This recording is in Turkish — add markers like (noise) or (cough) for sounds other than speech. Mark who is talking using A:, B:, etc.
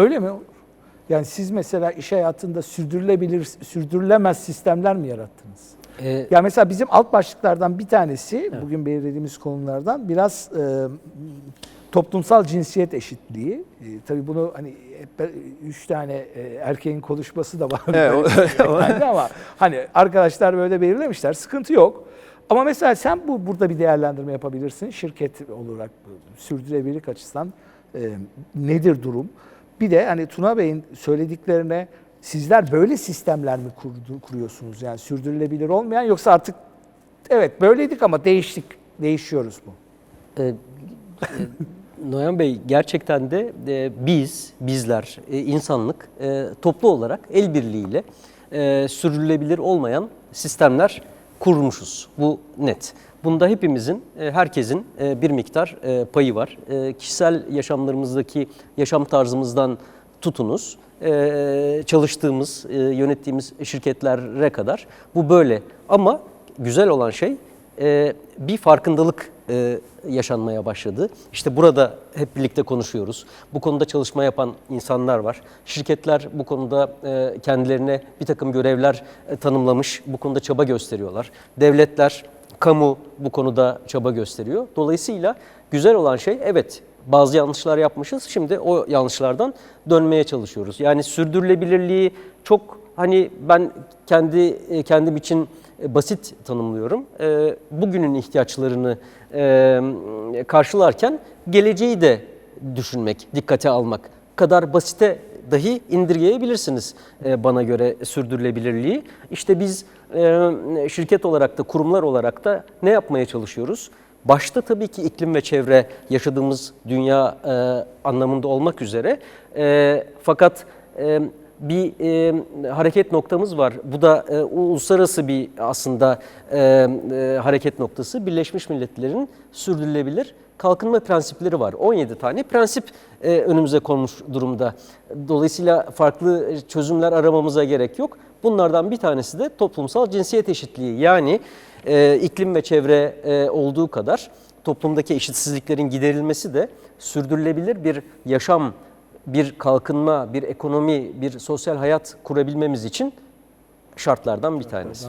A: Öyle mi? Yani siz mesela iş hayatında sürdürülebilir, sürdürülemez sistemler mi yarattınız?
B: Ee,
A: Ya mesela bizim alt başlıklardan bir tanesi bugün belirlediğimiz konulardan biraz e, toplumsal cinsiyet eşitliği. E, tabii bunu hani hep üç tane e, erkeğin konuşması da var.
C: Evet, o-
A: Yani (laughs) ama hani arkadaşlar böyle belirlemişler. Sıkıntı yok. Ama mesela sen bu burada bir değerlendirme yapabilirsin. Şirket olarak sürdürülebilirlik açısından e, nedir durum? Bir de hani Tuna Bey'in söylediklerine sizler böyle sistemler mi kurdu, kuruyorsunuz? Yani sürdürülebilir olmayan yoksa artık evet böyleydik ama değiştik, değişiyoruz mu?
B: e, e, Noyan Bey gerçekten de e, biz, bizler, e, insanlık e, toplu olarak el birliğiyle e, sürdürülebilir olmayan sistemler kurmuşuz. Bu net. Bunda hepimizin, e, herkesin e, bir miktar e, payı var. Kişisel yaşamlarımızdaki yaşam tarzımızdan tutunuz, çalıştığımız, yönettiğimiz şirketlere kadar bu böyle. Ama güzel olan şey e, bir farkındalık e, yaşanmaya başladı. İşte burada hep birlikte konuşuyoruz. Bu konuda çalışma yapan insanlar var. Şirketler bu konuda e, kendilerine bir takım görevler tanımlamış, bu konuda çaba gösteriyorlar. Devletler, kamu bu konuda çaba gösteriyor. Dolayısıyla güzel olan şey evet bazı yanlışlar yapmışız. Şimdi o yanlışlardan dönmeye çalışıyoruz. Yani sürdürülebilirliği çok hani ben kendi e, kendim için e, basit tanımlıyorum. E, Bugünün ihtiyaçlarını karşılarken geleceği de düşünmek, dikkate almak kadar basite dahi indirgeyebilirsiniz bana göre sürdürülebilirliği. İşte biz şirket olarak da kurumlar olarak da ne yapmaya çalışıyoruz? Başta tabii ki iklim ve çevre yaşadığımız dünya anlamında olmak üzere fakat bir e, hareket noktamız var. Bu da e, uluslararası bir aslında e, e, hareket noktası. Birleşmiş Milletler'in sürdürülebilir kalkınma prensipleri var. 17 tane prensip e, önümüze konmuş durumda. Dolayısıyla farklı çözümler aramamıza gerek yok. Bunlardan bir tanesi de toplumsal cinsiyet eşitliği. Yani e, iklim ve çevre e, olduğu kadar toplumdaki eşitsizliklerin giderilmesi de sürdürülebilir bir yaşam, bir kalkınma, bir ekonomi, bir sosyal hayat kurabilmemiz için şartlardan bir tanesi.